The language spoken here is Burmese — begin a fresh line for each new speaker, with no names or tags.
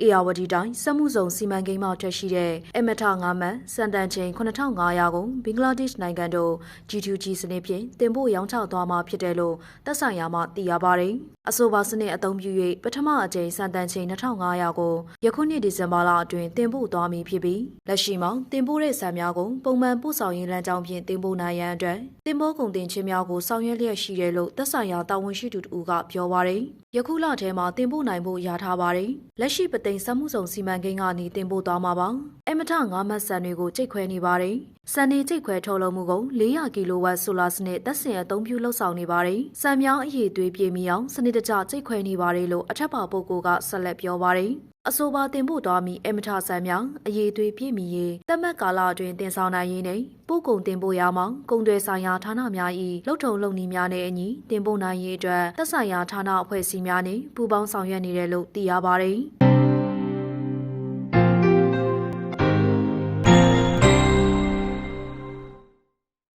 အေယာဝတီတိုင်းစက်မှုဇုံစီမံကိန်းမှထွက်ရှိတဲ့အမထငါးမန်စံတန်ချိန်9500ကိုဘင်္ဂလားဒေ့ရှ်နိုင်ငံတို့ G2G စနစ်ဖြင့်တင်ပို့ရောင်းချသွားမှာဖြစ်တယ်လို့သက်ဆိုင်ရာမှသိရပါတယ်။အဆိုပါစနစ်အသုံးပြု၍ပထမအကြိမ်စံတန်ချိန်2500ကိုယခုနှစ်ဒီဇင်ဘာလအတွင်းတင်ပို့သွားမည်ဖြစ်ပြီးလက်ရှိမှာတင်ပို့တဲ့ဆန်များကိုပုံမှန်ပို့ဆောင်ရေးလမ်းကြောင်းဖြင့်တင်ပို့နိုင်ရန်အတွက်တင်ပို့ကုန်တင်ခြင်းများကိုဆောင်ရွက်လျက်ရှိတယ်လို့သက်ဆိုင်ရာတာဝန်ရှိသူတို့ကပြောပါရယ်။ယခုလထဲမှာတင်ပို့နိုင်ဖို့ရထားပါတယ်။လက်ရှိပသိမ်စက်မှုဆောင်စီမံကိန်းကနေတင်ပို့သွားမှာပါ။အမထငါးမတ်ဆန်တွေကိုကြိတ်ခွဲနေပါတယ်။စံနေကြိတ်ခွဲထုတ်လုပ်မှုကုန်400ကီလိုဝတ်ဆိုလာစနစ်သက်ဆိုင်အသုံးပြုလှုပ်ဆောင်နေပါတယ်။စံမြောင်းအည်သွေးပြေမီအောင်စနစ်တကျကြိတ်ခွဲနေပါတယ်လို့အထက်ပါပုဂ္ဂိုလ်ကဆက်လက်ပြောပါတယ်။အဆိုပါတင်ပို့သွားမီအမထဆန်များအည်သွေးပြည့်မီရေးတမတ်ကာလအတွင်းတင်ဆောင်နိုင်ရေးနဲ့ပို့ကုန်တင်ပို့ရမှာကုန်တွေဆိုင်ရာဌာနများ၏လှုပ်ထုံလုပ်နည်းများနဲ့အညီတင်ပို့နိုင်ရေးအတွက်သက်ဆိုင်ရာဌာနအဖွဲ့အစည်းများနဲ့ပူးပေါင်းဆောင်ရွက်နေတယ်လို့သိရပါတယ်။